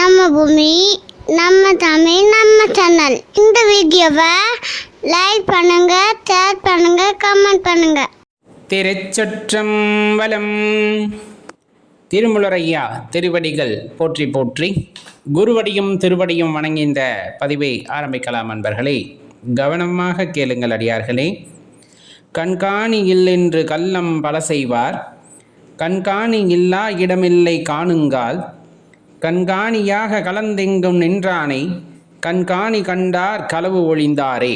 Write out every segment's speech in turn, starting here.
நம்ம பூமி நம்ம தமிழ் நம்ம சேனல். இந்த வீடியோவை லைக் பண்ணுங்க ஷேர் பண்ணுங்க கமெண்ட் பண்ணுங்க. திருச்சற்றம்பலம். திருமுலரையா திருவடிகள் போற்றி போற்றி. குருவடியும் திருவடியும் வணங்கி இந்த பதிவை ஆரம்பிக்கலாம் அன்பர்களே. கவனமாக கேளுங்கள் அடியார்களே. கண்காணி இல்லென்று கள்ளம் பல செய்வார். கண்காணி இல்லா இடமில்லை காணுங்கால். கண்காணியாக கலந்தெங்கும் நின்றானை கண்காணி கண்டார் களவு ஒழிந்தாரே.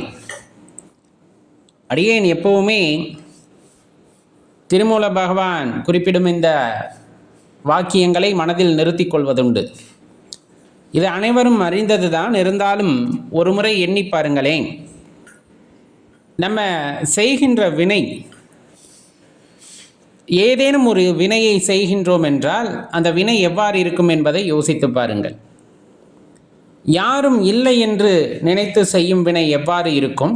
அடியேன் எப்பவுமே திருமூல பகவான் குறிப்பிடும் இந்த வாக்கியங்களை மனதில் நிறுத்திக் கொள்வதுண்டு. இது அனைவரும் அறிந்தது தான் இருந்தாலும் ஒரு முறை எண்ணி பாருங்களேன். நம்ம செய்கின்ற வினை ஏதேனும் ஒரு வினையை செய்கின்றோம் என்றால் அந்த வினை எவ்வாறு இருக்கும் என்பதை யோசித்து பாருங்கள். யாரும் இல்லை என்று நினைத்து செய்யும் வினை எவ்வாறு இருக்கும்?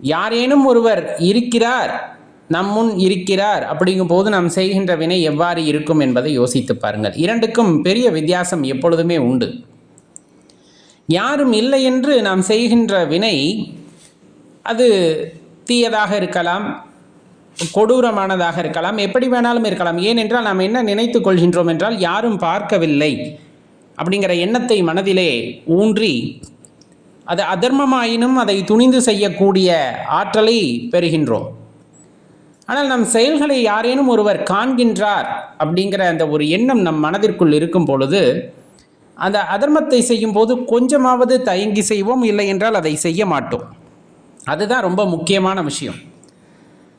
யாரேனும் ஒருவர் இருக்கிறார் நம் முன் இருக்கிறார் அப்படிங்கும் போது நாம் செய்கின்ற வினை எவ்வாறு இருக்கும் என்பதை யோசித்து பாருங்கள். இரண்டுக்கும் பெரிய வித்தியாசம் எப்பொழுதுமே உண்டு. யாரும் இல்லை என்று நாம் செய்கின்ற வினை அது தீயதாக இருக்கலாம் கொடூரமானதாக இருக்கலாம். எப்படி வேணாலும் இருக்கலாம். ஏனென்றால் நாம் என்ன நினைத்து கொள்கின்றோம் என்றால் யாரும் பார்க்கவில்லை அப்படிங்கிற எண்ணத்தை மனதிலே ஊன்றி அது அதர்மமாயினும் அதை துணிந்து செய்யக்கூடிய ஆற்றலை பெறுகின்றோம். ஆனால் நம் செயல்களை யாரேனும் ஒருவர் காண்கின்றார் அப்படிங்கிற அந்த ஒரு எண்ணம் நம் மனதிற்குள் இருக்கும் பொழுது அந்த அதர்மத்தை செய்யும் போது கொஞ்சமாவது தயங்கி செய்வோம் இல்லை என்றால் அதை செய்ய மாட்டோம். அதுதான் ரொம்ப முக்கியமான விஷயம்.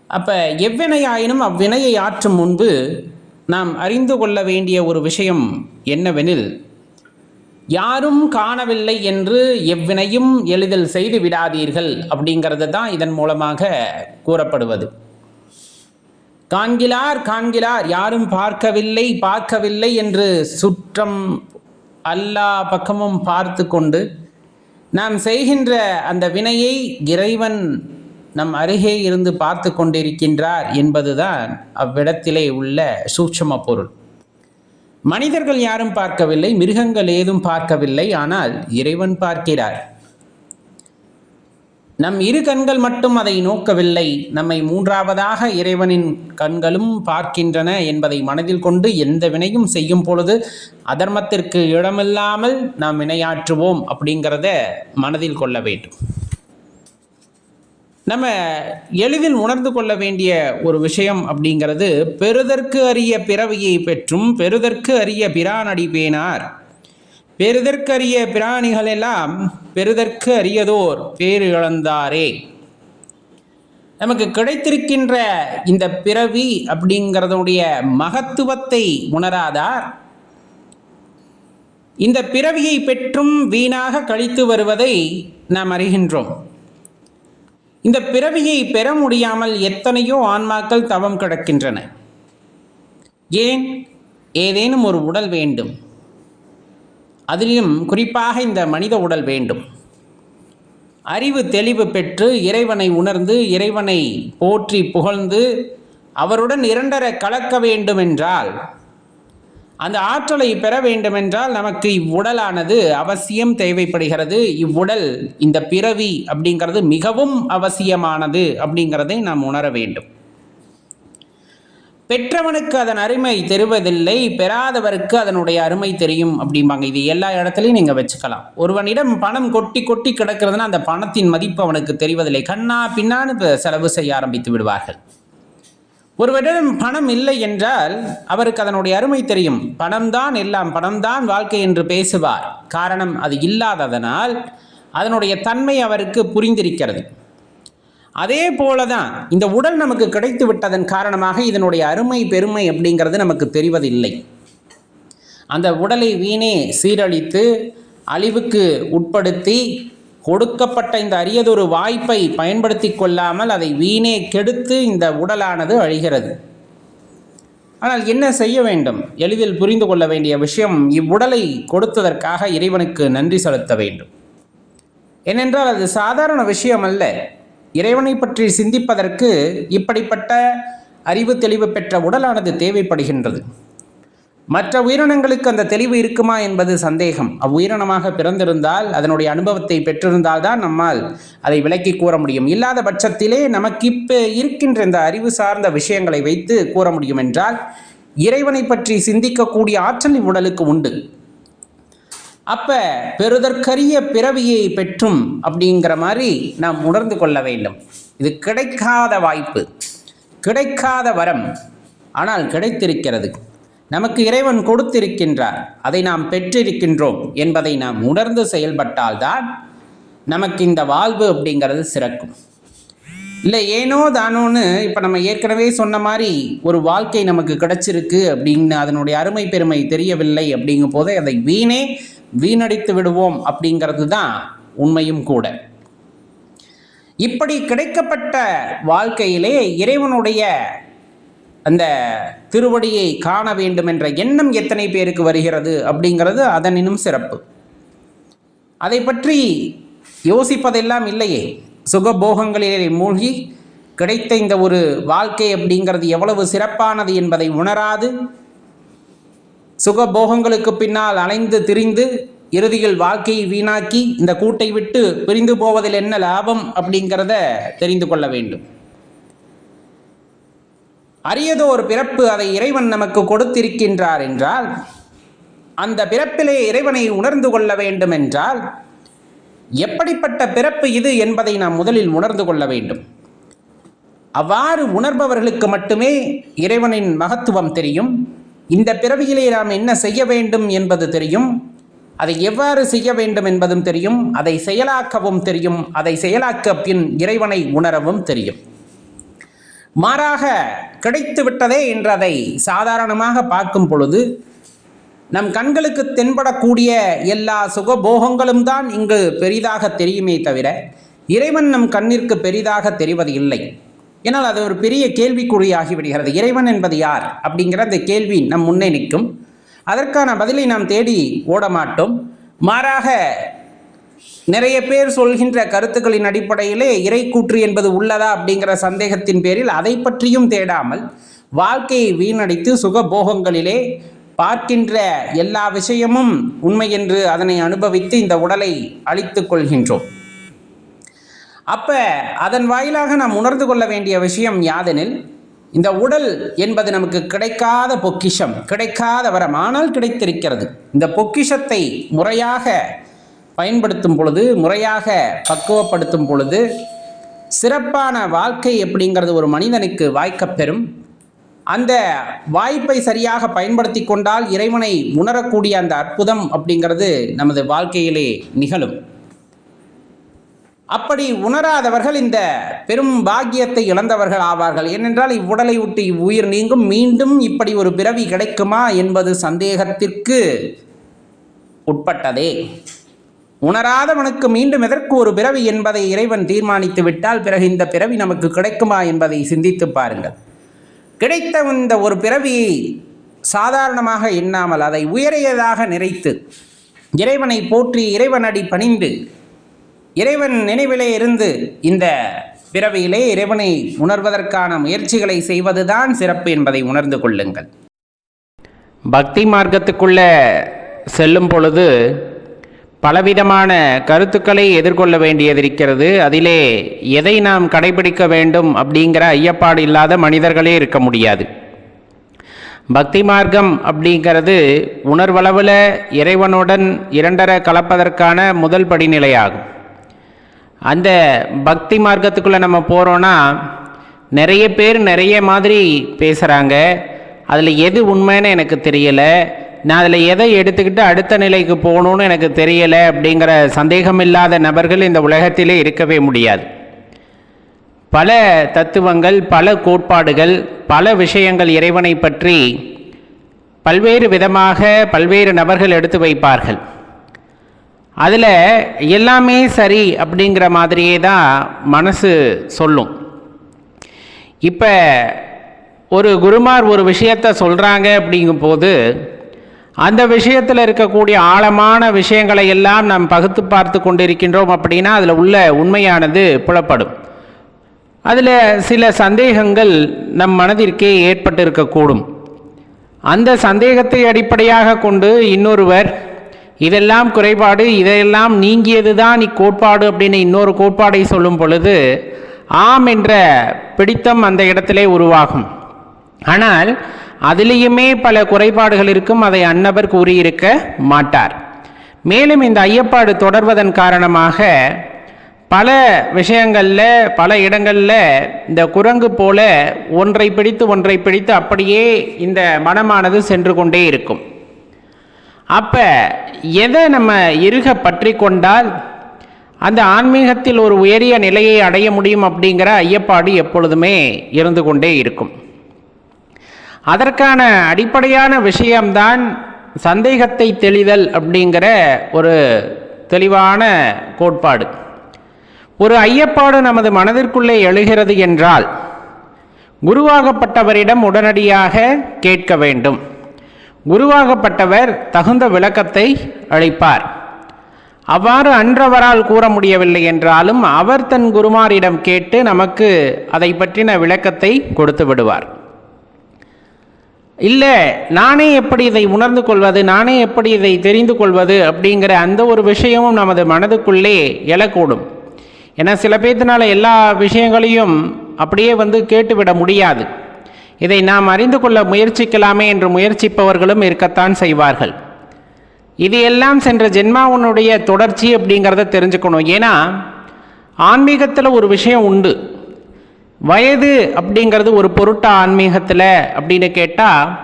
அப்போ எவ்வினையாயினும் அவ்வினையை ஆற்றும் முன்பு நாம் அறிந்து கொள்ள வேண்டிய ஒரு விஷயம் என்னவெனில் யாரும் காணவில்லை என்று எவ்வினையும் எளிதில் செய்து விடாதீர்கள் அப்படிங்கிறது தான் இதன் மூலமாக கூறப்படுவது. காண்கிலார் காண்கிலார் யாரும் பார்க்கவில்லை பார்க்கவில்லை என்று சுற்றம் எல்லா பக்கமும் பார்த்து கொண்டு நாம் செய்கின்ற அந்த வினையை இறைவன் நம் அருகே இருந்து பார்த்து கொண்டிருக்கின்றார் என்பதுதான் அவ்விடத்திலே உள்ள சூட்சம பொருள். மனிதர்கள் யாரும் பார்க்கவில்லை மிருகங்கள் ஏதும் பார்க்கவில்லை ஆனால் இறைவன் பார்க்கிறார். நம் இரு கண்கள் மட்டும் அதை நோக்கவில்லை நம்மை மூன்றாவதாக இறைவனின் கண்களும் பார்க்கின்றன என்பதை மனதில் கொண்டு எந்த வினையும் செய்யும் பொழுது அதர்மத்திற்கு இடமில்லாமல் நாம் வினையாற்றுவோம் அப்படிங்கிறத மனதில் கொள்ள வேண்டும். நம்ம எளிதில் உணர்ந்து கொள்ள வேண்டிய ஒரு விஷயம் அப்படிங்கிறது பெறுதற்கு அரிய பிறவியை பெற்றும் பெறுதற்கு அரிய பிரானடி பேனார். பெறுதற்கரிய பிராணிகள் எல்லாம் பெறுதற்கு அரியதோர் பேறு இழந்தாரே நமக்கு கிடைத்திருக்கின்ற இந்த பிறவி அப்படிங்கிறதுடைய மகத்துவத்தை உணராதார் இந்த பிறவியை பெற்றும் வீணாக கழித்து வருவதை நாம் அறிகின்றோம். இந்த பிறவியை பெற முடியாமல் எத்தனையோ ஆன்மாக்கள் தவம் கிடக்கின்றன. ஏன்? ஏதேனும் ஒரு உடல் வேண்டும். அதிலும் குறிப்பாக இந்த மனித உடல் வேண்டும். அறிவு தெளிவு பெற்று இறைவனை உணர்ந்து இறைவனை போற்றி புகழ்ந்து அவருடன் இரண்டர கலக்க வேண்டுமென்றால் அந்த ஆற்றலை பெற வேண்டுமென்றால் நமக்கு இவ்வுடலானது அவசியம் தேவைப்படுகிறது. இவ்வுடல் இந்த பிறவி அப்படிங்கிறது மிகவும் அவசியமானது அப்படிங்கிறதை நாம் உணர வேண்டும். பெற்றவனுக்கு அதன் அருமை தெரிவதில்லை பெறாதவருக்கு அதனுடைய அருமை தெரியும் அப்படிம்பாங்க. இது எல்லா இடத்துலையும் நீங்கள் வச்சுக்கலாம். ஒருவனிடம் பணம் கொட்டி கொட்டி கிடக்கிறதுனா அந்த பணத்தின் மதிப்பு அவனுக்கு தெரிவதில்லை. கண்ணா பின்னான்னு செலவு செய்ய ஆரம்பித்து விடுவார்கள். ஒருவரிடம் பணம் இல்லை என்றால் அவருக்கு அதனுடைய அருமை தெரியும். பணம்தான் எல்லாம் பணம்தான் வாழ்க்கை என்று பேசுவார். காரணம் அது இல்லாததனால் அதனுடைய தன்மை அவருக்கு புரிந்திருக்கிறது. அதே போல தான் இந்த உடல் நமக்கு கிடைத்து விட்டதன் காரணமாக இதனுடைய அருமை பெருமை அப்படிங்கிறது நமக்கு தெரிவதில்லை. அந்த உடலை வீணே சீரழித்து அழிவுக்கு உட்படுத்தி கொடுக்கப்பட்ட இந்த அரியதொரு வாய்ப்பை பயன்படுத்தி கொள்ளாமல் அதை வீணே கெடுத்து இந்த உடலானது அழிகிறது. ஆனால் என்ன செய்ய வேண்டும்? எளிதில் புரிந்து கொள்ள வேண்டிய விஷயம் இவ்வுடலை கொடுத்ததற்காக இறைவனுக்கு நன்றி செலுத்த வேண்டும். ஏனென்றால் அது சாதாரண விஷயம் அல்ல. இறைவனை பற்றி சிந்திப்பதற்கு இப்படிப்பட்ட அறிவு தெளிவு பெற்ற உடலானது தேவைப்படுகின்றது. மற்ற உயிரினங்களுக்கு அந்த தெளிவு இருக்குமா என்பது சந்தேகம். அவ்வுயிரினமாக பிறந்திருந்தால் அதனுடைய அனுபவத்தை பெற்றிருந்தால் தான் நம்மால் அதை விளக்கி கூற முடியும். இல்லாத பட்சத்திலே நமக்கு இப்போ இருக்கின்ற இந்த அறிவு சார்ந்த விஷயங்களை வைத்து கூற முடியும் என்றால் இறைவனை பற்றி சிந்திக்கக்கூடிய ஆற்றல் இவ்வுடலுக்கு உண்டு. அப்ப பெறுதற்கரிய பிறவியை பெற்றும் அப்படிங்கிற மாதிரி நாம் உணர்ந்து கொள்ள வேண்டும். இது கிடைக்காத வாய்ப்பு கிடைக்காத வரம். ஆனால் கிடைத்திருக்கிறது. நமக்கு இறைவன் கொடுத்திருக்கின்றார். அதை நாம் பெற்றிருக்கின்றோம் என்பதை நாம் உணர்ந்து செயல்பட்டால்தான் நமக்கு இந்த வாழ்வு அப்படிங்கிறது சிறக்கும். இல்லை ஏனோ தானோன்னு இப்போ நம்ம ஏற்கனவே சொன்ன மாதிரி ஒரு வாழ்க்கை நமக்கு கிடைச்சிருக்கு அப்படின்னு அதனுடைய அருமை பெருமை தெரியவில்லை அப்படிங்கும் போது அதை வீணே வீணடித்து விடுவோம் அப்படிங்கிறது தான் உண்மையும் கூட. இப்படி கிடைக்கப்பட்ட வாழ்க்கையிலே இறைவனுடைய அந்த திருவடியை காண வேண்டும் என்ற எண்ணம் எத்தனை பேருக்கு வருகிறது அப்படிங்கிறது அதனினும் சிறப்பு. அதை பற்றி யோசிப்பதெல்லாம் இல்லையே. சுகபோகங்களிலே மூழ்கி கிடைத்த இந்த ஒரு வாழ்க்கை அப்படிங்கிறது எவ்வளவு சிறப்பானது என்பதை உணராது சுகபோகங்களுக்கு பின்னால் அலைந்து திரிந்து இறுதியில் வாழ்க்கையை வீணாக்கி இந்த கூட்டை விட்டு பிரிந்து போவதில் என்ன லாபம் அப்படிங்கிறத தெரிந்து கொள்ள வேண்டும். அரியதோ ஒரு பிறப்பு அதை இறைவன் நமக்கு கொடுத்திருக்கின்றார் என்றால் அந்த பிறப்பிலே இறைவனை உணர்ந்து கொள்ள வேண்டும் என்றால் எப்படிப்பட்ட பிறப்பு இது என்பதை நாம் முதலில் உணர்ந்து கொள்ள வேண்டும். அவ்வாறு உணர்பவர்களுக்கு மட்டுமே இறைவனின் மகத்துவம் தெரியும். இந்த பிறவியிலே நாம் என்ன செய்ய வேண்டும் என்பது தெரியும். அதை எவ்வாறு செய்ய வேண்டும் என்பதும் தெரியும். அதை செயலாக்கவும் தெரியும். அதை செயலாக்க பின் இறைவனை உணரவும் தெரியும். மாறாக கிடைத்து விட்டதே என்றதை சாதாரணமாக பார்க்கும் பொழுது நம் கண்களுக்கு தென்படக்கூடிய எல்லா சுகபோகங்களும் தான் இங்கு பெரிதாக தெரியுமே தவிர இறைவன் நம் கண்ணிற்கு பெரிதாக தெரிவது இல்லை. ஏன்னால் அது ஒரு பெரிய கேள்விக்குறியாகி விடுகிறது இறைவன் என்பது யார்? அப்படிங்கிற அந்த கேள்வி நம் முன்னே நிற்கும். அதற்கான பதிலை நாம் தேடி ஓட மாட்டோம் மாறாக நிறைய பேர் சொல்கின்ற கருத்துக்களின் அடிப்படையிலே இறைக்கூற்று என்பது உள்ளதா அப்படிங்கிற சந்தேகத்தின் பேரில் அதை பற்றியும் தேடாமல் வாழ்க்கையை வீணடித்து சுகபோகங்களிலே பார்க்கின்ற எல்லா விஷயமும் உண்மை என்று அதனை அனுபவித்து இந்த உடலை அழித்துக் கொள்கின்றோம். அப்ப அதன் வாயிலாக நாம் உணர்ந்து கொள்ள வேண்டிய விஷயம் யாதெனில் இந்த உடல் என்பது நமக்கு கிடைக்காத பொக்கிஷம் கிடைக்காத வரம் ஆனால் கிடைத்திருக்கிறது. இந்த பொக்கிஷத்தை முறையாக பயன்படுத்தும் பொழுது முறையாக பக்குவப்படுத்தும் பொழுது சிறப்பான வாழ்க்கை அப்படிங்கிறது ஒரு மனிதனுக்கு வாய்க்கப்பெறும் அந்த வாய்ப்பை சரியாக பயன்படுத்தி கொண்டால் இறைவனை உணரக்கூடிய அந்த அற்புதம் அப்படிங்கிறது நமது வாழ்க்கையிலே நிகழும். அப்படி உணராதவர்கள் இந்த பெரும் பாக்கியத்தை இழந்தவர்கள் ஆவார்கள். ஏனென்றால் இவ்வுடலை விட்டு இவ்வுயிர் நீங்கும். மீண்டும் இப்படி ஒரு பிறவி கிடைக்குமா என்பது சந்தேகத்திற்கு உட்பட்டதே. உணராதவனுக்கு மீண்டும் எதற்கு ஒரு பிறவி என்பதை இறைவன் தீர்மானித்து விட்டால் பிறகு இந்த பிறவி நமக்கு கிடைக்குமா என்பதை சிந்தித்து பாருங்கள். கிடைத்த இந்த ஒரு பிறவியை சாதாரணமாக எண்ணாமல் அதை உயரியதாக நிறைத்து இறைவனை போற்றி இறைவனடி பணிந்து இறைவன் நினைவிலே இருந்து இந்த பிறவியிலே இறைவனை உணர்வதற்கான முயற்சிகளை செய்வதுதான் சிறப்பு என்பதை உணர்ந்து கொள்ளுங்கள். பக்தி மார்க்கத்துக்குள்ளே செல்லும் பொழுது பலவிதமான கருத்துக்களை எதிர்கொள்ள வேண்டியதிருக்கிறது. அதிலே எதை நாம் கடைபிடிக்க வேண்டும் அப்படிங்கிற ஐயப்பாடு இல்லாத மனிதர்களே இருக்க முடியாது. பக்தி மார்க்கம் அப்படிங்கிறது உணர்வளவில் இறைவனுடன் இரண்டர கலப்பதற்கான முதல் படிநிலையாகும். அந்த பக்தி மார்க்கத்துக்குள்ளே நம்ம போகிறோன்னா நிறைய பேர் நிறைய மாதிரி பேசுகிறாங்க அதில் எது உண்மைன்னு எனக்கு தெரியலை. நான் அதில் எதை எடுத்துக்கிட்டு அடுத்த நிலைக்கு போகணும்னு எனக்கு தெரியலை அப்படிங்கிற சந்தேகமில்லாத நபர்கள் இந்த உலகத்திலே இருக்கவே முடியாது. பல தத்துவங்கள் பல கோட்பாடுகள் பல விஷயங்கள் இறைவனை பற்றி பல்வேறு விதமாக பல்வேறு நபர்கள் எடுத்து வைப்பார்கள். அதில் எல்லாமே சரி அப்படிங்கிற மாதிரியே தான் மனசு சொல்லும். இப்போ ஒரு குருமார் ஒரு விஷயத்தை சொல்கிறாங்க அப்படிங்கும்போது அந்த விஷயத்தில் இருக்கக்கூடிய ஆழமான விஷயங்களை எல்லாம் நாம் பகுத்து பார்த்து கொண்டிருக்கின்றோம் அப்படின்னா அதில் உள்ள உண்மையானது புலப்படும். அதில் சில சந்தேகங்கள் நம் மனதிற்கே ஏற்பட்டு இருக்கக்கூடும் அந்த சந்தேகத்தை அடிப்படையாக கொண்டு இன்னொருவர் இதெல்லாம் குறைபாடு இதையெல்லாம் நீங்கியது தான் இக்கோட்பாடு அப்படின்னு இன்னொரு கோட்பாடை சொல்லும் பொழுது ஆம் என்ற பிடித்தம் அந்த இடத்திலே உருவாகும். ஆனால் அதிலேயுமே பல குறைபாடுகள் இருக்கும் அதை அன்னவர் கூறியிருக்க மாட்டார். மேலும் இந்த ஐயப்பாடு தொடர்வதன் காரணமாக பல விஷயங்களில் பல இடங்களில் இந்த குரங்கு போல ஒன்றை பிடித்து ஒன்றை பிடித்து அப்படியே இந்த மனமானது சென்று கொண்டே இருக்கும். அப்போ எதை நம்ம இருக பற்றி கொண்டால் அந்த ஆன்மீகத்தில் ஒரு உயரிய நிலையை அடைய முடியும் அப்படிங்கிற ஐயப்பாடு எப்பொழுதுமே இருந்து கொண்டே இருக்கும். அதற்கான அடிப்படையான விஷயம்தான் சந்தேகத்தை தெளிதல் அப்படிங்கிற ஒரு தெளிவான கோட்பாடு. ஒரு ஐயப்பாடு நமது மனதிற்குள்ளே எழுகிறது என்றால் குருவாகப்பட்டவரிடம் உடனடியாக கேட்க வேண்டும். குருவாகப்பட்டவர் தகுந்த விளக்கத்தை அளிப்பார். அவ்வாறு அன்றவரால் கூற முடியவில்லை என்றாலும் அவர் தன் குருமாரிடம் கேட்டு நமக்கு அதை பற்றின விளக்கத்தை கொடுத்து விடுவார். இல்லை நானே எப்படி இதை உணர்ந்து கொள்வது நானே எப்படி இதை தெரிந்து கொள்வது அப்படிங்கிற அந்த ஒரு விஷயமும் நமது மனதுக்குள்ளே எழக்கூடும். ஏன்னா சில பேர்த்தினால எல்லா விஷயங்களையும் அப்படியே வந்து கேட்டுவிட முடியாது. இதை நாம் அறிந்து கொள்ள முயற்சிக்கலாமே என்று முயற்சிப்பவர்களும் இருக்கத்தான் செய்வார்கள். இது எல்லாம் சென்ற ஜென்மாவனுடைய தொடர்ச்சி அப்படிங்கிறத தெரிஞ்சுக்கணும். ஏன்னா ஆன்மீகத்தில் ஒரு விஷயம் உண்டு. வயது அப்படிங்கிறது ஒரு பொருட்டா ஆன்மீகத்தில் அப்படின்னு கேட்டால்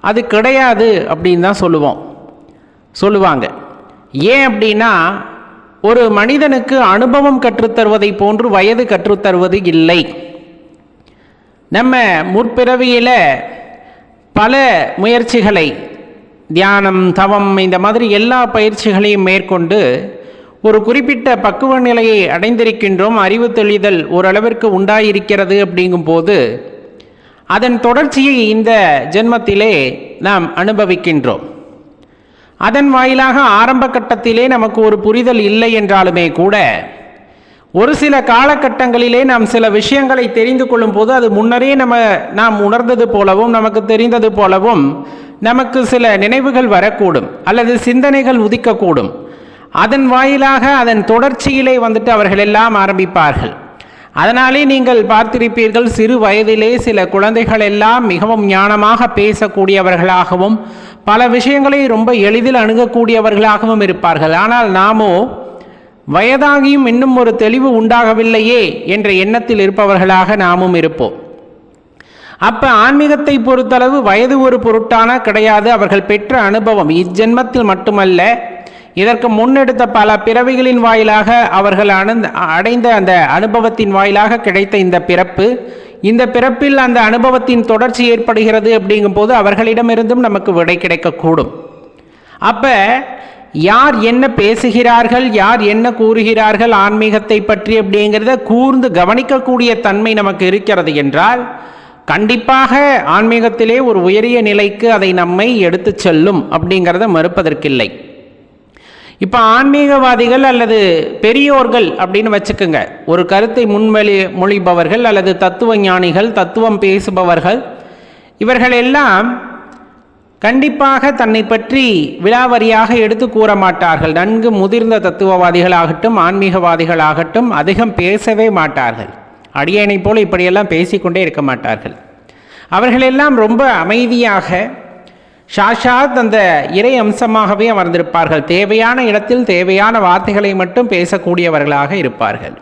அது கிடையாது அப்படின்னு தான் சொல்லுவோம். சொல்லுவாங்க. ஏன் அப்படின்னா ஒரு மனிதனுக்கு அனுபவம் கற்றுத்தருவதை போன்று வயது கற்றுத்தருவது இல்லை. நம்ம முற்பிறவியில் பல முயற்சிகளை தியானம் தவம் இந்த மாதிரி எல்லா பயிற்சிகளையும் மேற்கொண்டு ஒரு குறிப்பிட்ட பக்குவ நிலையை அடைந்திருக்கின்றோம் அறிவு தெளிதல் ஓரளவிற்கு உண்டாயிருக்கிறது அப்படிங்கும்போது அதன் தொடர்ச்சியை இந்த ஜென்மத்திலே நாம் அனுபவிக்கின்றோம். அதன் வாயிலாக ஆரம்ப கட்டத்திலே நமக்கு ஒரு புரிதல் இல்லை என்றாலுமே கூட ஒரு சில காலகட்டங்களிலே நாம் சில விஷயங்களை தெரிந்து கொள்ளும் போது அது முன்னரே நம்ம நாம் உணர்ந்தது போலவும் நமக்கு தெரிந்தது போலவும் நமக்கு சில நினைவுகள் வரக்கூடும் அல்லது சிந்தனைகள் உதிக்கக்கூடும். அதன் வாயிலாக அதன் தொடர்ச்சியிலே வந்துட்டு அவர்கள் எல்லாம் ஆரம்பிப்பார்கள். அதனாலே நீங்கள் பார்த்திருப்பீர்கள் சிறு வயதிலே சில குழந்தைகள் எல்லாம் மிகவும் ஞானமாக பேசக்கூடியவர்களாகவும் பல விஷயங்களை ரொம்ப எளிதில் அணுகக்கூடியவர்களாகவும் இருப்பார்கள். ஆனால் நாமோ வயதாகியும் இன்னும் ஒரு தெளிவு உண்டாகவில்லையே என்ற எண்ணத்தில் இருப்பவர்களாக நாமும் இருப்போம். அப்ப ஆன்மீகத்தை பொறுத்தளவு வயது ஒரு பொருட்டான கிடையாது. அவர்கள் பெற்ற அனுபவம் இஜென்மத்தில் மட்டுமல்ல இதற்கு முன்னெடுத்த பல பிறவிகளின் வாயிலாக அவர்கள் அணுந்த அடைந்த அந்த அனுபவத்தின் வாயிலாக கிடைத்த இந்த பிறப்பு. இந்த பிறப்பில் அந்த அனுபவத்தின் தொடர்ச்சி ஏற்படுகிறது அப்படிங்கும்போது அவர்களிடமிருந்தும் நமக்கு விடை கிடைக்கக்கூடும். அப்போ யார் என்ன பேசுகிறார்கள் யார் என்ன கூறுகிறார்கள் ஆன்மீகத்தை பற்றி அப்படிங்கிறத கூர்ந்து கவனிக்கக்கூடிய தன்மை நமக்கு இருக்கிறது என்றால் கண்டிப்பாக ஆன்மீகத்திலே ஒரு உயரிய நிலைக்கு அதை நம்மை எடுத்துச் செல்லும் அப்படிங்கிறத மறுப்பதற்கில்லை. இப்போ ஆன்மீகவாதிகள் அல்லது பெரியோர்கள் அப்படின்னு வச்சுக்கோங்க. ஒரு கருத்தை முன்வெளி மொழிபவர்கள் அல்லது தத்துவ ஞானிகள் தத்துவம் பேசுபவர்கள் இவர்கள் எல்லாம் கண்டிப்பாக தன்னை பற்றி விலாவரியாக எடுத்து கூற மாட்டார்கள். நன்கு முதிர்ந்த தத்துவவாதிகளாகட்டும் ஆன்மீகவாதிகளாகட்டும் அதிகம் பேசவே மாட்டார்கள். அடியனை போல இப்படியெல்லாம் பேசிக்கொண்டே இருக்க மாட்டார்கள். அவர்களெல்லாம் ரொம்ப அமைதியாக சாஷாத் அந்த இறை அம்சமாகவே அமர்ந்திருப்பார்கள். தேவையான இடத்தில் தேவையான வார்த்தைகளை மட்டும் பேசக்கூடியவர்களாக இருப்பார்கள்.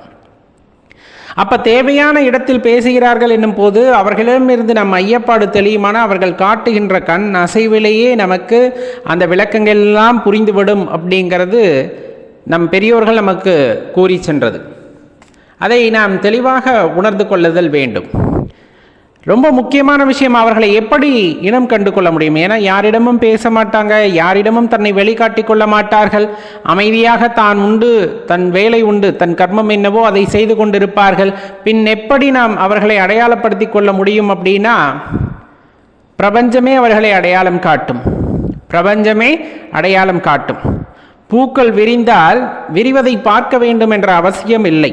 அப்ப தேவையான இடத்தில் பேசுகிறார்கள் என்னும் போது அவர்களிடமிருந்து நம் ஐயப்பாடு தெளியுமான அவர்கள் காட்டுகின்ற கண் அசைவிலேயே நமக்கு அந்த விளக்கங்கள் எல்லாம் புரிந்துவிடும் அப்படிங்கிறது நம் பெரியோர்கள் நமக்கு கூறி சென்றது. அதை நாம் தெளிவாக உணர்ந்து கொள்ளுதல் வேண்டும். ரொம்ப முக்கியமான விஷயம் அவர்களை எப்படி இனம் கண்டு கொள்ள முடியும்? ஏன்னா யாரிடமும் பேச மாட்டாங்க யாரிடமும் தன்னை வெளிக்காட்டி கொள்ள மாட்டார்கள். அமைதியாக தான் உண்டு தன் வேலை உண்டு தன் கர்மம் என்னவோ அதை செய்து கொண்டிருப்பார்கள். பின் எப்படி நாம் அவர்களை அடையாளப்படுத்தி கொள்ள முடியும் அப்படின்னா பிரபஞ்சமே அவர்களை அடையாளம் காட்டும். பிரபஞ்சமே அடையாளம் காட்டும். பூக்கள் விரிந்தால் விரிவதை பார்க்க வேண்டும் என்ற அவசியம் இல்லை.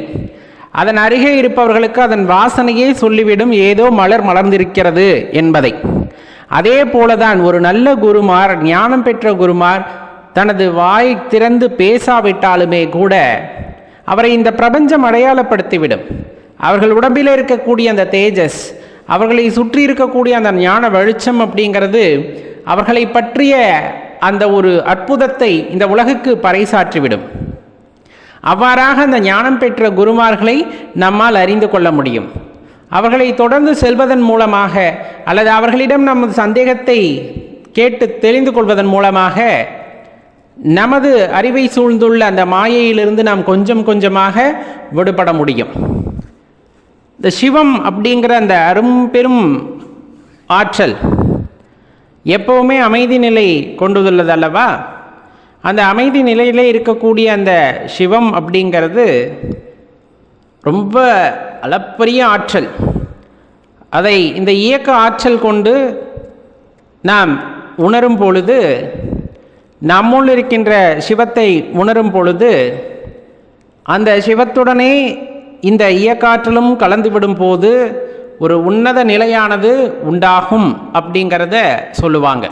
அதன் அருகே இருப்பவர்களுக்கு அதன் வாசனையே சொல்லிவிடும் ஏதோ மலர் மலர்ந்திருக்கிறது என்பதை. அதே போலதான் ஒரு நல்ல குருமார் ஞானம் பெற்ற குருமார் தனது வாய் திறந்து பேசாவிட்டாலுமே கூட அவரை இந்த பிரபஞ்சம் அடையாளப்படுத்திவிடும். அவர்கள் உடம்பில் இருக்கக்கூடிய அந்த தேஜஸ் அவர்களை சுற்றி இருக்கக்கூடிய அந்த ஞான வெளிச்சம் அப்படிங்கிறது அவர்களை பற்றிய அந்த ஒரு அற்புதத்தை இந்த உலகுக்கு பறைசாற்றிவிடும். அவ்வாறாக அந்த ஞானம் பெற்ற குருமார்களை நம்மால் அறிந்து கொள்ள முடியும். அவர்களை தொடர்ந்து செல்வதன் மூலமாக அல்லது அவர்களிடம் நமது சந்தேகத்தை கேட்டு தெரிந்து கொள்வதன் மூலமாக நமது அறிவை சூழ்ந்துள்ள அந்த மாயையிலிருந்து நாம் கொஞ்சம் கொஞ்சமாக விடுபட முடியும். இந்த சிவம் அப்படிங்கிற அந்த அரும்பெரும் ஆற்றல் எப்பவுமே அமைதி நிலை கொண்டுள்ளது அல்லவா? அந்த அமைதி நிலையிலே இருக்கக்கூடிய அந்த சிவம் அப்படிங்கிறது ரொம்ப அளப்பரிய ஆற்றல். அதை இந்த இயக்க ஆற்றல் கொண்டு நாம் உணரும் பொழுது நம்முள் இருக்கின்ற சிவத்தை உணரும் பொழுது அந்த சிவத்துடனே இந்த இயக்காற்றலும் கலந்துவிடும் போது ஒரு உன்னத நிலையானது உண்டாகும் அப்படிங்கிறத சொல்லுவாங்க.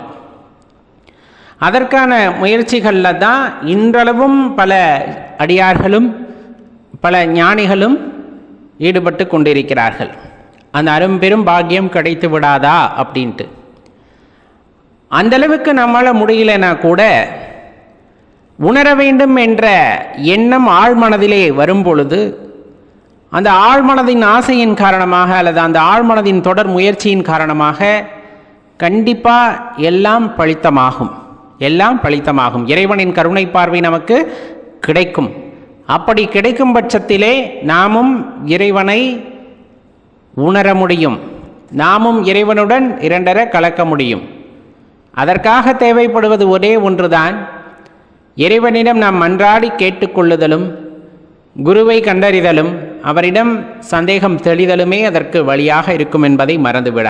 அதற்கான முயற்சிகளில் தான் இன்றளவும் பல அடியார்களும் பல ஞானிகளும் ஈடுபட்டு கொண்டிருக்கிறார்கள். அந்த அரும்பெரும் பாக்கியம் கிடைத்து விடாதா அப்படின்ட்டு. அந்தளவுக்கு நம்மளால் முடியலனா கூட உணர வேண்டும் என்ற எண்ணம் ஆழ்மனதிலே வரும் பொழுது அந்த ஆழ்மனதின் ஆசையின் காரணமாக அல்லது அந்த ஆழ்மனதின் தொடர் முயற்சியின் காரணமாக கண்டிப்பாக எல்லாம் பழித்தமாகும். எல்லாம் பழித்தமாகும் இறைவனின் கருணை பார்வை நமக்கு கிடைக்கும். அப்படி கிடைக்கும் பட்சத்திலே நாமும் இறைவனை உணர முடியும். நாமும் இறைவனுடன் இரண்டர கலக்க முடியும். அதற்காக தேவைப்படுவது ஒரே ஒன்றுதான். இறைவனிடம் நாம் மன்றாடி கேட்டுக்கொள்ளுதலும் குருவை கண்டறிதலும் அவரிடம் சந்தேகம் தெளிதலுமே அதற்கு வழியாக இருக்கும் என்பதை மறந்துவிட